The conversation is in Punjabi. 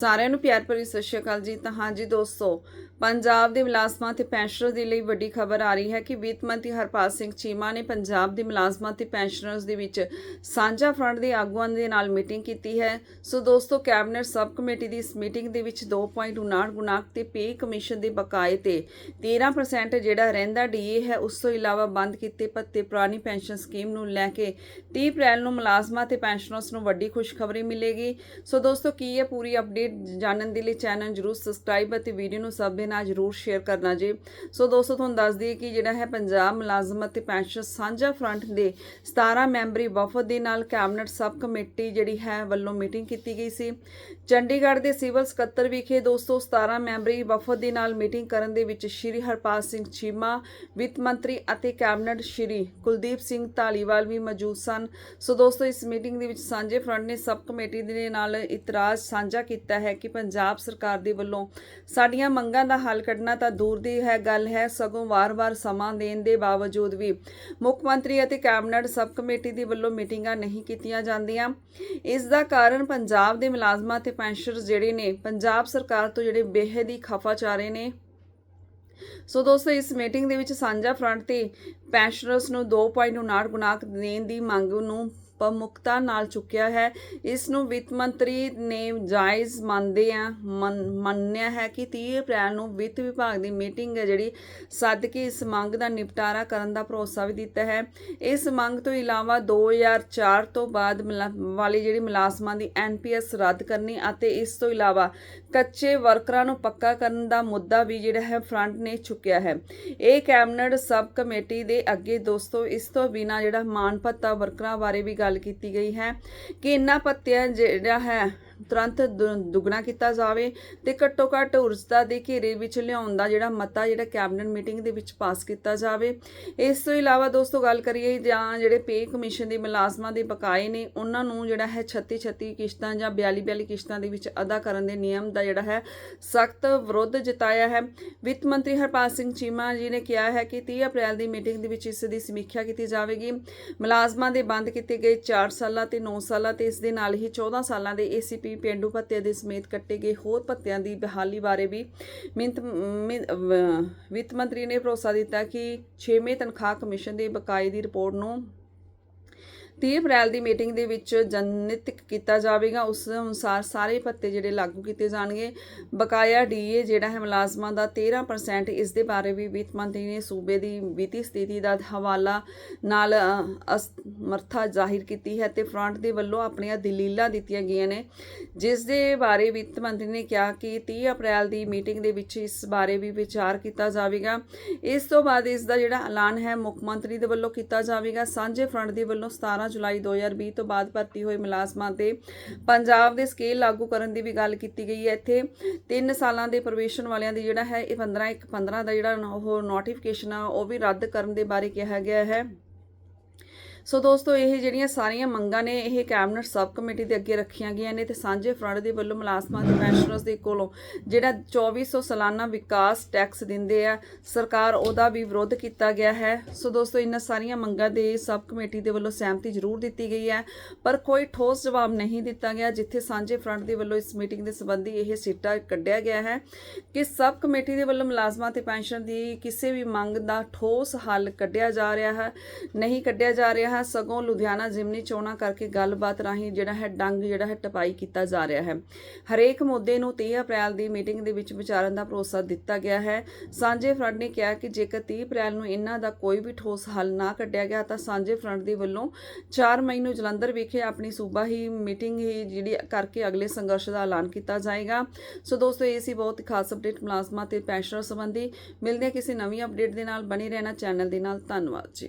ਸਾਰਿਆਂ ਨੂੰ ਪਿਆਰ ਭਰੀ ਸਤਿ ਸ਼੍ਰੀ ਅਕਾਲ ਜੀ। ਤਾਂ ਜੀ ਦੋਸਤੋ ਪੰਜਾਬ ਦੇ ਮੁਲਾਜ਼ਮਾਂ ਤੇ ਪੈਨਸ਼ਨਰਜ਼ ਦੇ ਲਈ ਵੱਡੀ ਖਬਰ ਆ ਰਹੀ ਹੈ ਕਿ ਵਿੱਤ ਮੰਤਰੀ ਹਰਪਾਲ ਸਿੰਘ ਚੀਮਾ ਨੇ ਪੰਜਾਬ ਦੇ ਮੁਲਾਜ਼ਮਾਂ ਤੇ ਪੈਨਸ਼ਨਰਸ ਦੇ ਵਿੱਚ ਸਾਂਝਾ ਫਰੰਟ ਦੇ ਆਗੂਆਂ ਦੇ ਨਾਲ ਮੀਟਿੰਗ ਕੀਤੀ ਹੈ। ਸੋ ਦੋਸਤੋ, ਕੈਬਨਿਟ ਸਬ ਕਮੇਟੀ ਦੀ ਇਸ ਮੀਟਿੰਗ ਦੇ ਵਿੱਚ 2.59 ਗੁਣਾਕ ਤੇ ਪੇ ਕਮਿਸ਼ਨ ਦੇ ਬਕਾਏ ਤੇ 13% ਜਿਹੜਾ ਰਹਿੰਦਾ ਡੀਏ ਹੈ, ਉਸ ਤੋਂ ਇਲਾਵਾ ਬੰਦ ਕੀਤੇ ਭੱਤੇ ਪੁਰਾਣੀ ਪੈਨਸ਼ਨ ਸਕੀਮ ਨੂੰ ਲੈ ਕੇ 30 ਅਪ੍ਰੈਲ ਨੂੰ ਮੁਲਾਜ਼ਮਾਂ ਤੇ ਪੈਨਸ਼ਨਰਸ ਨੂੰ ਵੱਡੀ ਖੁਸ਼ਖਬਰੀ ਮਿਲੇਗੀ। ਸੋ ਦੋਸਤੋ, ਕੀ ਹੈ ਪੂਰੀ ਅਪਡੇਟ ਜਾਣਨ ਦੇ ਲਈ ਚੈਨਲ ਜਰੂਰ ਸਬਸਕ੍ਰਾਈਬ ਅਤੇ ਵੀਡੀਓ ਨੂੰ ਸਭ ਨਾਲ ਜਰੂਰ ਸ਼ੇਅਰ ਕਰਨਾ ਜੀ। ਸੋ ਦੋਸਤੋ, ਤੁਹਾਨੂੰ ਦੱਸ ਦਈਏ ਕਿ ਜਿਹੜਾ ਹੈ ਪੰਜਾਬ ਮੁਲਾਜ਼ਮ ਅਤੇ ਪੈਨਸ਼ਨ ਸਾਂਝਾ ਫਰੰਟ ਦੇ 17 ਮੈਂਬਰੀ ਵਫਦ ਦੇ ਨਾਲ ਕੈਬਨਿਟ ਸਬ ਕਮੇਟੀ ਜਿਹੜੀ ਹੈ ਵੱਲੋਂ ਮੀਟਿੰਗ ਕੀਤੀ ਗਈ ਸੀ। ਚੰਡੀਗੜ੍ਹ ਦੇ ਸਿਵਲ ਸਕੱਤਰ ਵਿਖੇ ਦੋਸਤੋ 17 ਮੈਂਬਰੀ ਵਫਦ ਦੇ ਨਾਲ ਮੀਟਿੰਗ ਕਰਨ ਦੇ ਵਿੱਚ ਸ਼੍ਰੀ ਹਰਪਾਲ ਸਿੰਘ ਚੀਮਾ, ਵਿੱਤ ਮੰਤਰੀ ਅਤੇ ਕੈਬਨਿਟ ਸ਼੍ਰੀ ਕੁਲਦੀਪ ਸਿੰਘ ਧਾਲੀਵਾਲ ਵੀ ਮੌਜੂਦ ਸਨ। ਸੋ ਦੋਸਤੋ, ਇਸ ਮੀਟਿੰਗ ਦੇ ਵਿੱਚ ਸਾਂਝੇ ਫਰੰਟ ਨੇ ਸਬ ਕਮੇਟੀ ਦੇ ਨਾਲ ਇਤਰਾਜ਼ ਸਾਂਝਾ ਕੀਤਾ ਹੈ ਕਿ ਪੰਜਾਬ ਸਰਕਾਰ ਦੇ ਵੱਲੋਂ ਸਾਡੀਆਂ ਮੰਗਾਂ ਦਾ ਹੱਲ ਕੱਢਣਾ ਤਾਂ ਦੂਰ ਦੀ ਹੈ ਗੱਲ ਹੈ, ਸਗੋਂ ਵਾਰ-ਵਾਰ ਸਮਾਂ ਦੇਣ ਦੇ ਬਾਵਜੂਦ ਵੀ। ਮੁੱਖ ਮੰਤਰੀ ਅਤੇ ਕੈਬਨਿਟ ਸਬ ਕਮੇਟੀ ਦੇ ਵੱਲੋਂ ਮੀਟਿੰਗਾਂ ਨਹੀਂ ਕੀਤੀਆਂ ਜਾਂਦੀਆਂ। ਇਸ ਦਾ ਕਾਰਨ ਪੰਜਾਬ ਦੇ ਮੁਲਾਜ਼ਮਾਂ ਤੇ ਪੈਨਸ਼ਨਰਜ਼ ਜਿਹੜੇ ਨੇ, ਪੰਜਾਬ ਸਰਕਾਰ ਤੋਂ ਜਿਹੜੇ ਬੇਹੱਦ ਹੀ ਖਫਾ ਚਾਰੇ ਨੇ। ਸੋ ਦੋਸਤੋ, ਇਸ ਮੀਟਿੰਗ ਦੇ ਵਿੱਚ ਸਾਂਝਾ ਫਰੰਟ ਤੇ ਪੈਨਸ਼ਨਰਸ ਨੂੰ 2.59 ਗੁਣਾ ਦੇਣ ਦੀ ਮੰਗ ਨੂੰ ਪ੍ਰਮੁਖਤਾ ਨਾਲ ਚੁੱਕਿਆ ਹੈ। ਇਸ ਨੂੰ ਵਿੱਤ ਮੰਤਰੀ ਨੇ ਜਾਇਜ਼ ਮੰਨਦੇ ਆ ਮੰਨਿਆ ਹੈ ਕਿ 30 ਅਪ੍ਰੈਲ ਨੂੰ ਵਿੱਤ ਵਿਭਾਗ ਦੀ ਮੀਟਿੰਗ ਹੈ ਜਿਹੜੀ ਸੱਦ ਕੇ ਇਸ ਮੰਗ ਦਾ ਨਿਪਟਾਰਾ ਕਰਨ ਦਾ ਭਰੋਸਾ ਵੀ ਦਿੱਤਾ ਹੈ। ਇਸ ਮੰਗ ਤੋਂ ਇਲਾਵਾ 2004 ਤੋਂ ਬਾਅਦ ਮੁਲਾ- ਵਾਲੀ ਜਿਹੜੀ ਮੁਲਾਜ਼ਮਾਂ ਦੀ ਐਨਪੀਐਸ ਰੱਦ ਕਰਨੀ ਅਤੇ ਇਸ ਤੋਂ ਇਲਾਵਾ ਕੱਚੇ ਵਰਕਰਾਂ ਨੂੰ ਪੱਕਾ ਕਰਨ ਦਾ ਮੁੱਦਾ ਵੀ ਜਿਹੜਾ ਹੈ ਫਰੰਟ ਨੇ ਚੁੱਕਿਆ ਹੈ। ਇਹ ਕੈਬਨਿਟ ਸਬ ਕਮੇਟੀ ਦੇ ਅੱਗੇ ਦੋਸਤੋ, ਇਸ ਤੋਂ ਬਿਨਾ ਜਿਹੜਾ ਮਾਨ ਭੱਤਾ ਵਰਕਰਾਂ ਬਾਰੇ ਵੀ ਗੱਲ ਗੱਲ ਕੀਤੀ ਗਈ ਹੈ ਕਿ ਇਹਨਾਂ ਪੱਤਿਆਂ ਜਿਹੜਾ ਹੈ ਤੁਰੰਤ ਦੁ- ਦੁੱਗਣਾ ਕੀਤਾ ਜਾਵੇ ਤੇ ਘੱਟੋ ਘੱਟ ਊਰਜਤਾ ਦੇ ਘੇਰੇ ਵਿੱਚ ਲਿਆਉਣ ਦਾ ਜਿਹੜਾ ਮਤਾ ਜਿਹੜਾ ਕੈਬਨਿਟ ਮੀਟਿੰਗ ਦੇ ਵਿੱਚ ਪਾਸ ਕੀਤਾ ਜਾਵੇ। ਇਸ ਤੋਂ ਇਲਾਵਾ ਦੋਸਤੋ ਗੱਲ ਕਰੀਏ ਜਾਂ ਜਿਹੜੇ ਪੇ ਕਮਿਸ਼ਨ ਦੇ ਮੁਲਾਜ਼ਮਾਂ ਦੇ ਬਕਾਏ ਨੇ, ਉਹਨਾਂ ਨੂੰ ਜਿਹੜਾ ਹੈ 36 36 ਕਿਸ਼ਤਾਂ ਜਾਂ 42 42 ਕਿਸ਼ਤਾਂ ਦੇ ਵਿੱਚ ਅਦਾ ਕਰਨ ਦੇ ਨਿਯਮ ਦਾ ਜਿਹੜਾ ਹੈ ਸਖਤ ਵਿਰੋਧ ਜਤਾਇਆ ਹੈ। ਵਿੱਤ ਮੰਤਰੀ ਹਰਪਾਲ ਸਿੰਘ ਚੀਮਾ ਜੀ ਨੇ ਕਿਹਾ ਹੈ ਕਿ 30 ਅਪ੍ਰੈਲ ਦੀ ਮੀਟਿੰਗ ਦੇ ਵਿੱਚ ਇਸ ਦੀ ਸਮੀਖਿਆ ਕੀਤੀ ਜਾਵੇਗੀ। ਮੁਲਾਜ਼ਮਾਂ ਦੇ ਬੰਦ ਕੀਤੇ ਗਏ 4 ਸਾਲਾਂ ਤੇ 9 ਸਾਲਾਂ ਤੇ ਇਸ ਦੇ ਨਾਲ ਹੀ 14 ਸਾਲਾਂ ਦੇ ਏਸੀਪੀ ਪੇਂਡੂ ਭੱਤੇ ਦੇ ਸਮੇਤ ਕੱਟੇ ਗਏ ਹੋਰ ਭੱਤਿਆਂ ਦੀ ਬਹਾਲੀ ਬਾਰੇ ਵੀ ਮਿੰਤ ਵਿੱਤ ਮੰਤਰੀ ਨੇ ਭਰੋਸਾ ਦਿੱਤਾ ਕਿ 6ਵੇਂ ਤਨਖਾਹ ਕਮਿਸ਼ਨ ਦੇ ਬਕਾਏ ਦੀ ਰਿਪੋਰਟ ਨੂੰ 30 ਅਪ੍ਰੈਲ ਦੀ ਮੀਟਿੰਗ ਦੇ ਵਿੱਚ ਜਨਤਕ ਕੀਤਾ ਜਾਵੇਗਾ। ਉਸ ਅਨੁਸਾਰ ਸਾਰੇ ਭੱਤੇ ਜਿਹੜੇ ਲਾਗੂ ਕੀਤੇ ਜਾਣਗੇ। ਬਕਾਇਆ ਡੀਏ ਜਿਹੜਾ ਹੈ ਮੁਲਾਜ਼ਮਾਂ ਦਾ 13% ਇਸ ਦੇ ਬਾਰੇ ਵੀ ਵਿੱਤ ਮੰਤਰੀ ਨੇ ਸੂਬੇ ਦੀ ਵਿੱਤੀ ਸਥਿਤੀ ਦਾ ਹਵਾਲਾ ਨਾਲ ਅ, ਅਸਮਰਥਾ ਜ਼ਾਹਿਰ ਕੀਤੀ ਹੈ ਤੇ ਫਰੰਟ ਦੇ ਵੱਲੋਂ ਆਪਣੀਆਂ ਦਲੀਲਾਂ ਦਿੱਤੀਆਂ ਗਈਆਂ ਨੇ। ਜਿਸ ਦੇ ਬਾਰੇ ਵਿੱਤ ਮੰਤਰੀ ਨੇ ਕਿਹਾ ਕਿ 30 ਅਪ੍ਰੈਲ ਦੀ ਮੀਟਿੰਗ ਦੇ ਵਿੱਚ ਇਸ ਬਾਰੇ ਵੀ ਵਿਚਾਰ ਕੀਤਾ ਜਾਵੇਗਾ। ਇਸ ਤੋਂ ਬਾਅਦ ਇਸ ਦਾ ਜਿਹੜਾ ਐਲਾਨ ਹੈ ਮੁੱਖ ਮੰਤਰੀ ਦੇ ਵੱਲੋਂ ਕੀਤਾ ਜਾਵੇਗਾ। ਸਾਂਝੇ ਫਰੰਟ ਦੇ ਵੱਲੋਂ 17 ਜੁਲਾਈ 2020 ਤੋਂ ਬਾਅਦ ਭਰਤੀ ਹੋਏ ਮੁਲਾਜ਼ਮਾਂ ਤੇ ਪੰਜਾਬ ਦੇ ਸਕੇਲ ਲਾਗੂ ਕਰਨ ਦੀ ਵੀ ਗੱਲ ਕੀਤੀ ਗਈ ਹੈ। ਇੱਥੇ 3 ਸਾਲਾਂ ਦੇ ਪ੍ਰੋਬੇਸ਼ਨ ਵਾਲਿਆਂ ਦੀ ਜਿਹੜਾ ਹੈ, ਇਹ 15 ਇੱਕ 15 ਦਾ ਜਿਹੜਾ ਉਹ ਨੋਟੀਫਿਕੇਸ਼ਨ ਆ, ਉਹ ਵੀ ਰੱਦ ਕਰਨ ਦੇ ਬਾਰੇ ਕਿਹਾ ਗਿਆ ਹੈ। ਸੋ ਦੋਸਤੋ, ਇਹ ਜਿਹੜੀਆਂ ਸਾਰੀਆਂ ਮੰਗਾਂ ਨੇ, ਇਹ ਕੈਬਨਿਟ ਸਬ ਕਮੇਟੀ ਦੇ ਅੱਗੇ ਰੱਖੀਆਂ ਗਈਆਂ ਨੇ ਤੇ ਸਾਂਝੇ ਫਰੰਟ ਦੇ ਵੱਲੋਂ ਮੁਲਾਜ਼ਮਾਂ ਤੇ ਪੈਨਸ਼ਨਰਸ ਦੇ ਕੋਲੋਂ ਜਿਹੜਾ 2400 ਸਾਲਾਨਾ ਵਿਕਾਸ ਟੈਕਸ ਦਿੰਦੇ ਆ, ਸਰਕਾਰ ਉਹਦਾ ਵੀ ਵਿਰੋਧ ਕੀਤਾ ਗਿਆ ਹੈ। ਸੋ ਦੋਸਤੋ, ਇਹਨਾਂ ਸਾਰੀਆਂ ਮੰਗਾਂ ਦੇ ਸਬ ਕਮੇਟੀ ਦੇ ਵੱਲੋਂ ਸਹਿਮਤੀ ਜ਼ਰੂਰ ਦਿੱਤੀ ਗਈ ਹੈ, ਪਰ ਕੋਈ ਠੋਸ ਜਵਾਬ ਨਹੀਂ ਦਿੱਤਾ ਗਿਆ, ਜਿੱਥੇ ਸਾਂਝੇ ਫਰੰਟ ਦੇ ਵੱਲੋਂ ਇਸ ਮੀਟਿੰਗ ਦੇ ਸੰਬੰਧੀ ਇਹ ਸਿੱਟਾ ਕੱਢਿਆ ਗਿਆ ਹੈ ਕਿ ਸਬ ਕਮੇਟੀ ਦੇ ਵੱਲੋਂ ਮੁਲਾਜ਼ਮਾਂ ਤੇ ਪੈਨਸ਼ਨ ਦੀ ਕਿਸੇ ਵੀ ਮੰਗ ਦਾ ਠੋਸ ਹੱਲ ਕੱਢਿਆ ਜਾ ਰਿਹਾ ਹੈ, ਨਹੀਂ ਕੱਢਿਆ ਜਾ ਰਿਹਾ ਹੈ, ਸਗੋਂ ਲੁਧਿਆਣਾ ਜ਼ਿਮਨੀ ਚੋਣਾਂ ਕਰਕੇ ਗੱਲਬਾਤ ਰਾਹੀਂ ਜਿਹੜਾ ਹੈ ਡੰਗ ਜਿਹੜਾ ਹੈ ਟਪਾਈ ਕੀਤਾ ਜਾ ਰਿਹਾ ਹੈ। ਹਰੇਕ ਮੁੱਦੇ ਨੂੰ 30 ਅਪ੍ਰੈਲ ਦੀ ਮੀਟਿੰਗ ਦੇ ਵਿੱਚ ਵਿਚਾਰਨ ਦਾ ਭਰੋਸਾ ਦਿੱਤਾ ਗਿਆ ਹੈ। ਸਾਂਝੇ ਫਰੰਟ ਨੇ ਕਿਹਾ ਕਿ ਜੇਕਰ 30 ਅਪ੍ਰੈਲ ਨੂੰ ਇਹਨਾਂ ਦਾ ਕੋਈ ਵੀ ਠੋਸ ਹੱਲ ਨਾ ਕੱਢਿਆ ਗਿਆ, ਤਾਂ ਸਾਂਝੇ ਫਰੰਟ ਦੇ ਵੱਲੋਂ 4 ਮਈ ਨੂੰ ਜਲੰਧਰ ਵਿਖੇ ਆਪਣੀ ਸੂਬਾ ਹੀ ਮੀਟਿੰਗ ਹੀ ਜਿਹੜੀ ਕਰਕੇ ਅਗਲੇ ਸੰਘਰਸ਼ ਦਾ ਐਲਾਨ ਕੀਤਾ ਜਾਏਗਾ। ਸੋ ਦੋਸਤੋ, ਇਹ ਸੀ ਬਹੁਤ ਖਾਸ ਅਪਡੇਟ ਮੁਲਾਜ਼ਮਾਂ ਤੇ ਪੈਨਸ਼ਨਰ ਸੰਬੰਧੀ। ਮਿਲਦੇ ਕਿਸੇ ਨਵੀਂ ਅਪਡੇਟ ਦੇ ਨਾਲ। ਬਣੇ ਰਹਿਣਾ ਚੈਨਲ ਦੇ ਨਾਲ। ਧੰਨਵਾਦ ਜੀ।